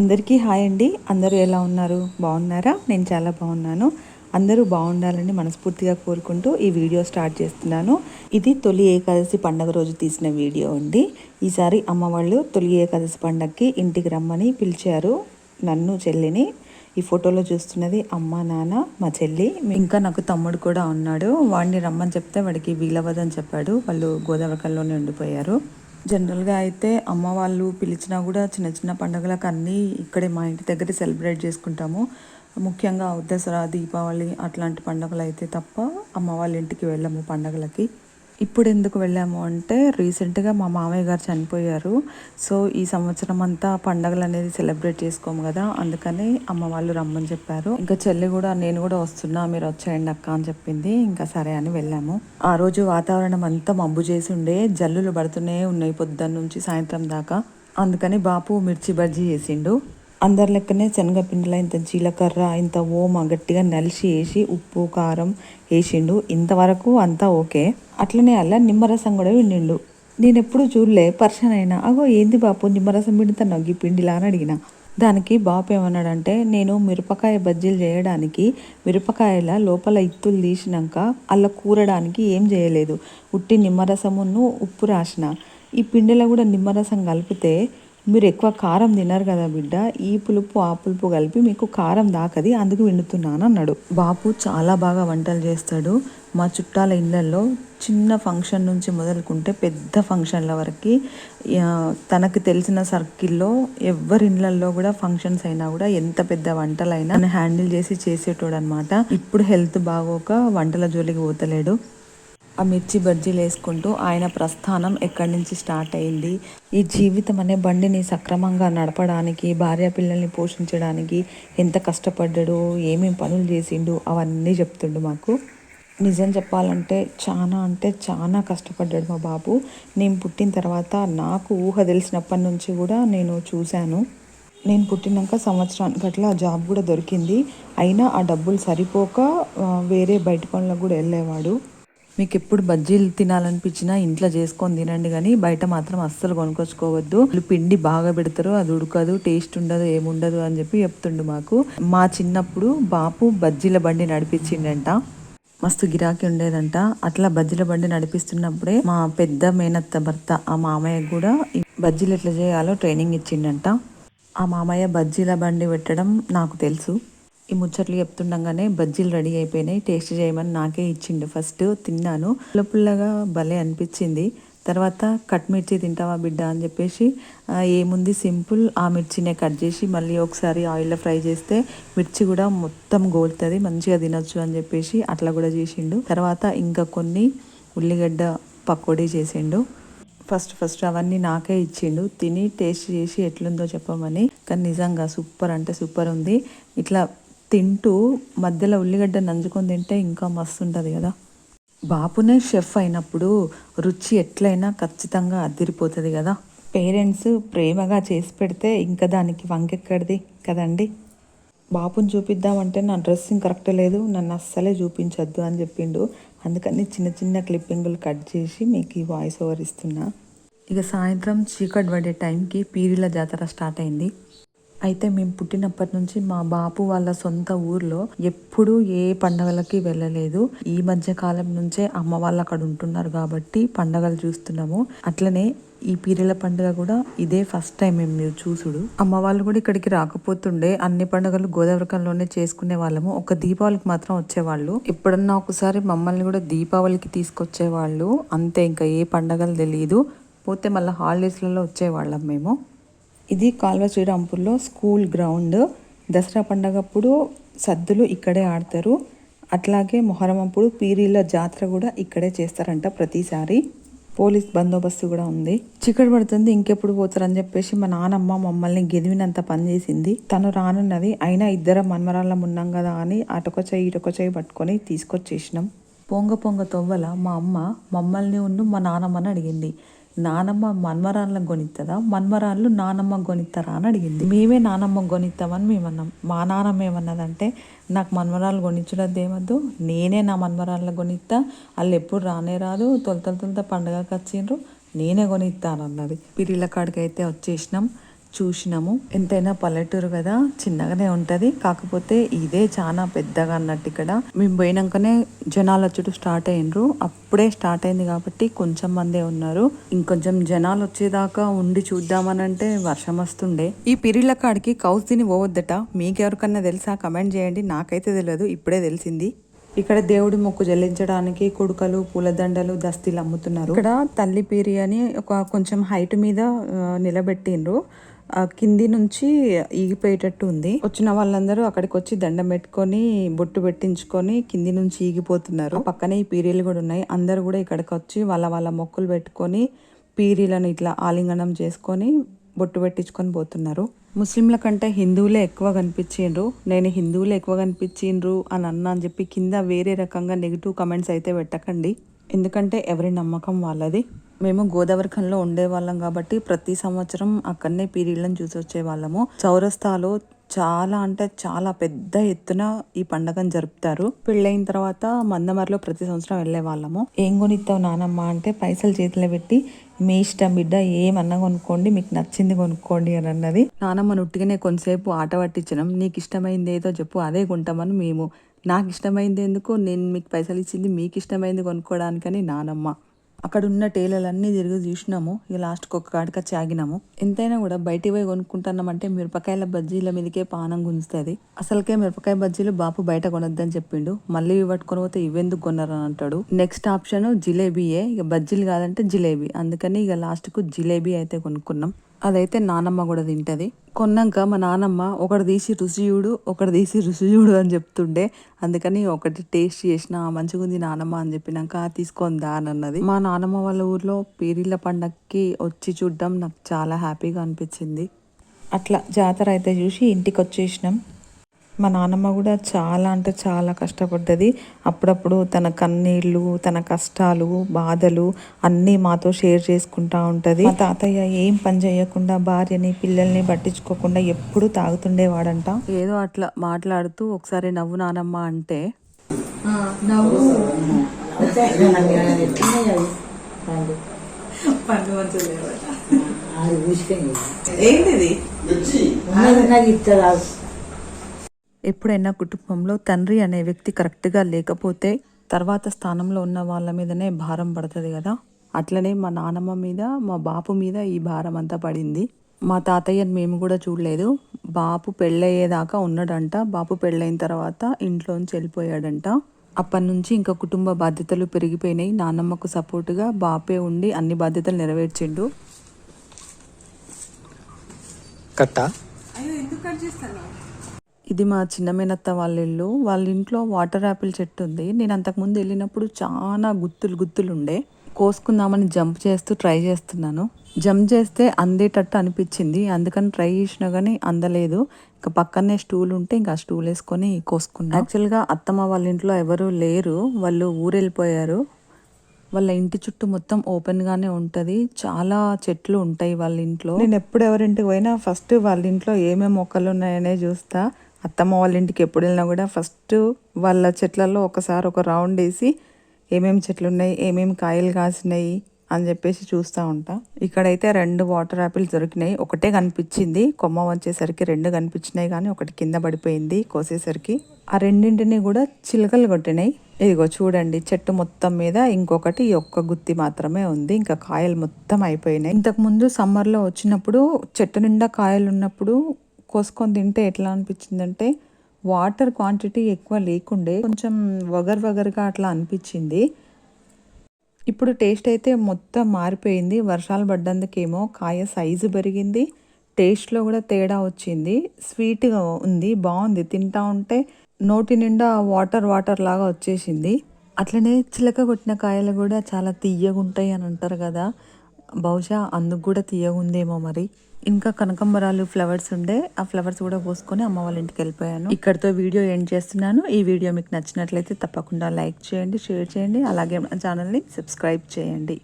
అందరికీ హాయ్ అండి. అందరూ ఎలా ఉన్నారు? బాగున్నారా? నేను చాలా బాగున్నాను. అందరూ బాగుండాలని మనస్ఫూర్తిగా కోరుకుంటూ ఈ వీడియో స్టార్ట్ చేస్తున్నాను. ఇది తొలి ఏకాదశి పండగ రోజు తీసిన వీడియో అండి. ఈసారి అమ్మ వాళ్ళు తొలి ఏకాదశి పండగకి ఇంటికి రమ్మని పిలిచారు నన్ను చెల్లిని. ఈ ఫోటోలో చూస్తున్నది అమ్మ నాన్న మా చెల్లి ఇంకా నాకు తమ్ముడు కూడా ఉన్నాడు. వాడిని రమ్మని చెప్తే వాడికి వీలవదని చెప్పాడు. వాళ్ళు గోదావరికల్లోనే ఉండిపోయారు. జనరల్గా అయితే అమ్మ వాళ్ళు పిలిచినా కూడా చిన్న చిన్న పండుగలకు అన్నీ ఇక్కడే మా ఇంటి దగ్గర సెలబ్రేట్ చేసుకుంటాము. ముఖ్యంగా దసరా దీపావళి అట్లాంటి పండుగలు అయితే తప్ప అమ్మ వాళ్ళ ఇంటికి వెళ్ళము పండుగలకి. ఇప్పుడు ఎందుకు వెళ్ళాము అంటే రీసెంట్గా మా మామయ్య గారు చనిపోయారు. సో ఈ సంవత్సరం అంతా పండగలు అనేది సెలబ్రేట్ చేసుకోము కదా అందుకని అమ్మ వాళ్ళు రమ్మని చెప్పారు. ఇంకా చెల్లి కూడా నేను కూడా వస్తున్నా మీరు వచ్చేయండి అక్క అని చెప్పింది. ఇంకా సరే అని వెళ్ళాము. ఆ రోజు వాతావరణం అంతా మబ్బు చేసి ఉండే జల్లులు పడుతూనే ఉన్నాయి పొద్దున్న నుంచి సాయంత్రం దాకా. అందుకని బాపు మిర్చి బజ్జీ చేసిండు. అందరి లెక్కనే శనగపిండిలో ఇంత జీలకర్ర ఇంత ఓమ గట్టిగా నలిసి వేసి ఉప్పు కారం వేసిండు. ఇంతవరకు అంతా ఓకే. అట్లనే అలా నిమ్మరసం కూడా విండిండు నేను ఎప్పుడు చూడలే పర్షన్ అయినా అగో ఏంది బాపు నిమ్మరసం పిండితే ఈ పిండిలా అని అడిగిన. దానికి బాపు ఏమన్నాడంటే నేను మిరపకాయ బజ్జీలు చేయడానికి మిరపకాయల లోపల ఇత్తులు తీసినాక అలా కూరడానికి ఏం చేయలేదు. ఉట్టి నిమ్మరసమును ఉప్పు రాసిన. ఈ పిండిలో కూడా నిమ్మరసం కలిపితే మీరు ఎక్కువ కారం తినరు కదా బిడ్డ ఈ పులుపు ఆ పులుపు కలిపి మీకు కారం దాకది అందుకు విండుతున్నాను అన్నాడు. బాపు చాలా బాగా వంటలు చేస్తాడు. మా చుట్టాల ఇళ్ళల్లో చిన్న ఫంక్షన్ నుంచి మొదలుకుంటే పెద్ద ఫంక్షన్ల వరకు తనకు తెలిసిన సర్కిల్లో ఎవరి ఇళ్ళల్లో కూడా ఫంక్షన్స్ అయినా కూడా ఎంత పెద్ద వంటలైనా హ్యాండిల్ చేసి చేసేటోడు అనమాట ఇప్పుడు హెల్త్ బాగోక వంటల జోలికి పోతలేడు. ఆ మిర్చి బజ్జీలు వేసుకుంటూ ఆయన ప్రస్థానం ఎక్కడి నుంచి స్టార్ట్ అయింది? ఈ జీవితం అనే బండిని సక్రమంగా నడపడానికి భార్య పిల్లల్ని పోషించడానికి ఎంత కష్టపడ్డాడు ఏమేమి పనులు చేసిండు అవన్నీ చెప్తుండు మాకు. నిజం చెప్పాలంటే చాలా అంటే చాలా కష్టపడ్డాడు మా బాబు. నేను పుట్టిన తర్వాత నాకు ఊహ తెలిసినప్పటి నుంచి కూడా నేను చూశాను. నేను పుట్టినాక సంవత్సరానికి అట్లా జాబ్ కూడా దొరికింది. అయినా ఆ డబ్బులు సరిపోక వేరే బయట పనులకు కూడా వెళ్ళేవాడు. మీకు ఎప్పుడు బజ్జీలు తినాలనిపించినా ఇంట్లో చేసుకొని తినండి కానీ బయట మాత్రం అస్సలు కొనుక్కొచ్చుకోవద్దు. వాళ్ళు పిండి బాగా పెడతారు అది ఉడకదు టేస్ట్ ఉండదు ఏముండదు అని చెప్పి చెప్తుండు మాకు. మా చిన్నప్పుడు బాపు బజ్జీల బండి నడిపించిండంట. మస్తు గిరాకీ ఉండేదంట. అట్లా బజ్జీల బండి నడిపిస్తున్నప్పుడే మా పెద్ద మేనత్త భర్త ఆ మామయ్య కూడా బజ్జీలు ఎట్లా చేయాలో ట్రైనింగ్ ఇచ్చిండంట. ఆ మామయ్య బజ్జీల బండి పెట్టడం నాకు తెలుసు. ఈ ముచ్చట్లు చెప్తుండగానే బజ్జీలు రెడీ అయిపోయినాయి. టేస్ట్ చేయమని నాకే ఇచ్చిండు. ఫస్ట్ తిన్నాను. పుల్ల పుల్లగా భలే అనిపించింది. తర్వాత కట్ మిర్చి తింటావా బిడ్డ అని చెప్పేసి ఏముంది సింపుల్ ఆ మిర్చినే కట్ చేసి మళ్ళీ ఒకసారి ఆయిల్లో ఫ్రై చేస్తే మిర్చి కూడా మొత్తం గోలుతుంది మంచిగా తినొచ్చు అని చెప్పేసి అట్లా కూడా చేసిండు. తర్వాత ఇంకా కొన్ని ఉల్లిగడ్డ పకోడీ చేసిండు. ఫస్ట్ ఫస్ట్ అవన్నీ నాకే ఇచ్చిండు. తిని టేస్ట్ చేసి ఎట్లుందో చెప్పమని. కానీ నిజంగా సూపర్ అంటే సూపర్ ఉంది. ఇట్లా తింటూ మధ్యలో ఉల్లిగడ్డ నంజుకొని తింటే ఇంకా మస్తు ఉంటుంది కదా. బాపునే షెఫ్ అయినప్పుడు రుచి ఎట్లయినా ఖచ్చితంగా అదిరిపోతుంది కదా. పేరెంట్స్ ప్రేమగా చేసి పెడితే ఇంకా దానికి వంకెక్కడిది కదండి. బాపుని చూపిద్దామంటే నా డ్రెస్సింగ్ కరెక్ట్ లేదు నన్ను అస్సలే చూపించొద్దు అని చెప్పిండు. అందుకని చిన్న చిన్న క్లిప్పింగులు కట్ చేసి మీకు ఈ వాయిస్ ఓవర్ ఇస్తున్నా. ఇక సాయంత్రం చీకటి పడే టైంకి పీరిల జాతర స్టార్ట్ అయింది. అయితే మేము పుట్టినప్పటి నుంచి మా బాపు వాళ్ళ సొంత ఊర్లో ఎప్పుడు ఏ పండగలకి వెళ్ళలేదు. ఈ మధ్య కాలం నుంచే అమ్మ వాళ్ళు అక్కడ ఉంటున్నారు కాబట్టి పండగలు చూస్తున్నాము. అట్లనే ఈ పీరియల పండుగ కూడా ఇదే ఫస్ట్ టైం మేము మీరు చూసుడు. అమ్మ వాళ్ళు కూడా ఇక్కడికి రాకపోతుండే. అన్ని పండుగలు గోదావరికంలోనే చేసుకునే వాళ్ళము. ఒక దీపావళికి మాత్రం వచ్చేవాళ్ళు. ఎప్పుడన్నా ఒకసారి మమ్మల్ని కూడా దీపావళికి తీసుకొచ్చేవాళ్ళు. అంతే ఇంకా ఏ పండగలు తెలియదు పోతే మళ్ళీ హాలిడేస్లలో వచ్చేవాళ్ళం మేము. ఇది కాల్వ శ్రీరాంపూర్లో స్కూల్ గ్రౌండ్. దసరా పండగప్పుడు సద్దులు ఇక్కడే ఆడతారు. అట్లాగే మొహరం అప్పుడు పీరీల జాతర కూడా ఇక్కడే చేస్తారంట ప్రతిసారి. పోలీస్ బందోబస్తు కూడా ఉంది. చిక్కడి పడుతుంది ఇంకెప్పుడు పోతారని చెప్పేసి మా నానమ్మ మమ్మల్ని గెదివినంత పని చేసింది. తను రానున్నది అయినా ఇద్దరం మన్మరాళ్ళం ఉన్నాం కదా అని అటొక చెయ్యి ఇటొక చెయ్యి పట్టుకొని తీసుకొచ్చేసినాం. పొంగ పొంగ తొవ్వల మా అమ్మ మమ్మల్ని ఉండు మా నానమ్మని అడిగింది. నానమ్మ మన్మరాళ్ళకు కొనిస్తుందా మన్మరాళ్ళు నానమ్మ కొనిస్తారా అని అడిగింది. మేమే నానమ్మ కొనిస్తామని మేమన్నాం మా నానమ్మ ఏమన్నదంటే నాకు మన్మరాలు కొనిచ్చడం ఏమద్దు నేనే నా మన్మరాళ్ళకు కొనిస్తా వాళ్ళు ఎప్పుడు రానే రాదు. తొలతల తొలత పండగకి వచ్చిండ్రు. నేనే కొనిస్తాను అన్నది పిరిల కాడికి అయితే వచ్చేసినాం. చూసినాము. ఎంతైనా పల్లెటూరు కదా చిన్నగానే ఉంటది. కాకపోతే ఇదే చాలా పెద్దగా అన్నట్టు ఇక్కడ. మేము పోయినాకనే జనాలు వచ్చుడు స్టార్ట్ అయ్యిండ్రు అప్పుడే స్టార్ట్ అయింది కాబట్టి కొంచెం మందే ఉన్నారు. ఇంకొంచెం జనాలు వచ్చేదాకా ఉండి చూద్దామనంటే వర్షం వస్తుండే. ఈ పిరిల కాడికి కౌస్ తిని పోవద్దట. మీకెవరికన్నా తెలుసా? కమెంట్ చేయండి. నాకైతే తెలియదు. ఇప్పుడే తెలిసింది. ఇక్కడ దేవుడి మొక్కు చెల్లించడానికి కుడుకలు పూలదండలు దస్తీలు అమ్ముతున్నారు. ఇక్కడ తల్లి పీరి అని ఒక కొంచెం హైట్ మీద నిలబెట్టిండ్రు కింది నుంచి ఈగిపోయేటట్టు ఉంది. వచ్చిన వాళ్ళందరూ అక్కడికి వచ్చి దండం పెట్టుకొని బొట్టు పెట్టించుకొని కింది నుంచి ఈగిపోతున్నారు. పక్కనే ఈ పీరీలు కూడా ఉన్నాయి. అందరు కూడా ఇక్కడికి వచ్చి వాళ్ళ వాళ్ళ మొక్కులు పెట్టుకొని పీరీలను ఇట్లా ఆలింగనం చేసుకొని బొట్టు పెట్టించుకొని పోతున్నారు. ముస్లింల కంటే హిందువులే ఎక్కువ కనిపించిండ్రు. నేను హిందువులే ఎక్కువ కనిపించిండ్రు అని అన్నా అని చెప్పి కింద వేరే రకంగా నెగిటివ్ కమెంట్స్ అయితే పెట్టకండి. ఎందుకంటే ఎవరి నమ్మకం వాళ్ళది. మేము గోదావరిఖంలో ఉండేవాళ్ళం కాబట్టి ప్రతి సంవత్సరం అక్కడనే పీరియడ్లను చూసి వచ్చే వాళ్ళము చౌరస్తాలో చాలా అంటే చాలా పెద్ద ఎత్తున ఈ పండగను జరుపుతారు. పెళ్ళైన తర్వాత మందమరిలో ప్రతి సంవత్సరం వెళ్ళే వాళ్ళము ఏం కొనిస్తావు నానమ్మ అంటే పైసలు చేతిలో పెట్టి మీ ఇష్టం బిడ్డ ఏమన్నా కొనుక్కోండి మీకు నచ్చింది కొనుక్కోండి అని అన్నది. నానమ్మ నుట్టిగానే కొంతసేపు ఆట పట్టించినాం నీకు ఇష్టమైంది ఏదో చెప్పు అదే కొంటామని మేము. నాకు ఇష్టమైంది ఎందుకు? నేను మీకు పైసలు ఇచ్చింది మీకు ఇష్టమైంది కొనుక్కోవడానికని నానమ్మ. అక్కడ ఉన్న టేలర్లన్నీ తిరిగి చూసినాము. ఇక లాస్ట్కి ఒక కాడికి ఆగినాము ఎంతైనా కూడా బయటికి పోయి కొనుక్కుంటున్నామంటే మిరపకాయల బజ్జీల మీదకే పానం గుంజుతుంది. అసలుకే మిరపకాయ బజ్జీలు బాపు బయట కొనొద్దని చెప్పిండు. మళ్ళీ ఇవి పట్టుకొని పోతే ఇవెందుకు కొన్నారని అంటాడు. నెక్స్ట్ ఆప్షన్ జిలేబీయే. ఇక బజ్జీలు కాదంటే జిలేబీ. అందుకని ఇక లాస్ట్కు జిలేబీ అయితే కొనుక్కున్నాం. అదైతే నానమ్మ కూడా తింటది. కొన్నాక మా నానమ్మ ఒకటి తీసి రుచి చూడు ఒకటి తీసి రుచి చూడు అని చెప్తుండే. అందుకని ఒకటి టేస్ట్ చేసిన మంచిగా ఉంది నానమ్మ అని చెప్పినాక తీసుకొందా అని అన్నది. మా నానమ్మ వాళ్ళ ఊర్లో పీరిళ్ళ పండక్కి వచ్చి చూడడం నాకు చాలా హ్యాపీగా అనిపించింది. అట్లా జాతర అయితే చూసి ఇంటికి వచ్చేసినాం మా నాన్నమ్మ కూడా చాలా అంటే చాలా కష్టపడ్డది. అప్పుడప్పుడు తన కన్నీళ్ళు తన కష్టాలు బాధలు అన్నీ మాతో షేర్ చేసుకుంటా ఉంటుంది. మా తాతయ్య ఏం పని చేయకుండా భార్యని పిల్లల్ని పట్టించుకోకుండా ఎప్పుడు తాగుతుండేవాడంట. ఏదో అట్లా మాట్లాడుతూ ఒకసారి నవ్వు నానమ్మ అంటే పండు ఏంటిది? ఎప్పుడైనా కుటుంబంలో తండ్రి అనే వ్యక్తి కరెక్ట్గా లేకపోతే తర్వాత స్థానంలో ఉన్న వాళ్ళ మీదనే భారం పడుతుంది కదా. అట్లనే మా నానమ్మ మీద మా బాపు మీద ఈ భారం అంతా పడింది. మా తాతయ్యని మేము కూడా చూడలేదు. బాపు పెళ్ళయ్యేదాకా ఉన్నాడంట. బాపు పెళ్ళైన తర్వాత ఇంట్లోంచి వెళ్ళిపోయాడంట. అప్పటి నుంచి ఇంకా కుటుంబ బాధ్యతలు పెరిగిపోయినాయి. నానమ్మకు సపోర్టుగా బాపే ఉండి అన్ని బాధ్యతలు నెరవేర్చిండు. కట్టా? ఇది మా చిన్న మేనత్త వాళ్ళ ఇల్లు. వాళ్ళ ఇంట్లో వాటర్ యాపిల్ చెట్టు ఉంది. నేను అంతకుముందు వెళ్ళినప్పుడు చాలా గుత్తులు గుత్తులు ఉండే. కోసుకుందామని జంప్ చేస్తూ ట్రై చేస్తున్నాను. జంప్ చేస్తే అందేటట్టు అనిపించింది. అందుకని ట్రై చేసినా కానీ అందలేదు. ఇంకా పక్కనే స్టూల్ ఉంటే ఇంకా స్టూల్ వేసుకొని కోసుకున్నాను యాక్చువల్గా అత్తమ్మ వాళ్ళ ఇంట్లో ఎవరు లేరు. వాళ్ళు ఊరెళ్ళిపోయారు. వాళ్ళ ఇంటి చుట్టూ మొత్తం ఓపెన్ గానే ఉంటది. చాలా చెట్లు ఉంటాయి వాళ్ళ ఇంట్లో. నేను ఎప్పుడు ఎవరింటికి పోయినా ఫస్ట్ వాళ్ళ ఇంట్లో ఏమేమి మొక్కలు ఉన్నాయనే చూస్తా. అత్తమ్మ వాళ్ళ ఇంటికి ఎప్పుడు వెళ్ళినా కూడా ఫస్ట్ వాళ్ళ చెట్లలో ఒకసారి ఒక రౌండ్ వేసి ఏమేమి చెట్లు ఉన్నాయి ఏమేమి కాయలు కాసినాయి అని చెప్పేసి చూస్తూ ఉంటా. ఇక్కడైతే రెండు వాటర్ యాపిల్స్ దొరికినాయి. ఒకటే కనిపించింది. కొమ్మ వచ్చేసరికి రెండు కనిపించినాయి కానీ ఒకటి కింద పడిపోయింది కోసేసరికి. ఆ రెండింటిని కూడా చిలకలు కొట్టినాయి. ఇదిగో చూడండి చెట్టు మొత్తం మీద ఇంకొకటి ఒక్క గుత్తి మాత్రమే ఉంది. ఇంకా కాయలు మొత్తం అయిపోయినాయి. ఇంతకుముందు సమ్మర్లో వచ్చినప్పుడు చెట్టు నిండా కాయలు ఉన్నప్పుడు కోసుకొని తింటే ఎట్లా అనిపించిందంటే వాటర్ క్వాంటిటీ ఎక్కువ లేకుండే కొంచెం వగర్ వగర్గా అట్లా అనిపించింది. ఇప్పుడు టేస్ట్ అయితే మొత్తం మారిపోయింది. వర్షాలు పడ్డందుకేమో కాయ సైజు పెరిగింది. టేస్ట్లో కూడా తేడా వచ్చింది. స్వీట్గా ఉంది బాగుంది. తింటా ఉంటే నోటి నిండా వాటర్ వాటర్ లాగా వచ్చేసింది. అట్లనే చిలక కొట్టిన కాయలు కూడా చాలా తీయగుంటాయి అని అంటారు కదా. బహుశా అందుకు కూడా తీయగుందేమో మరి. ఇంకా కనకంబరాలు ఫ్లవర్స్ ఉండే ఆ ఫ్లవర్స్ కూడా పోసుకొని అమ్మ వాళ్ళ ఇంటికి వెళ్ళిపోయాను. ఇక్కడితో వీడియో ఎండ్ చేస్తున్నాను. ఈ వీడియో మీకు నచ్చినట్లయితే తప్పకుండా లైక్ చేయండి షేర్ చేయండి. అలాగే మన ఛానల్ని సబ్స్క్రైబ్ చేయండి.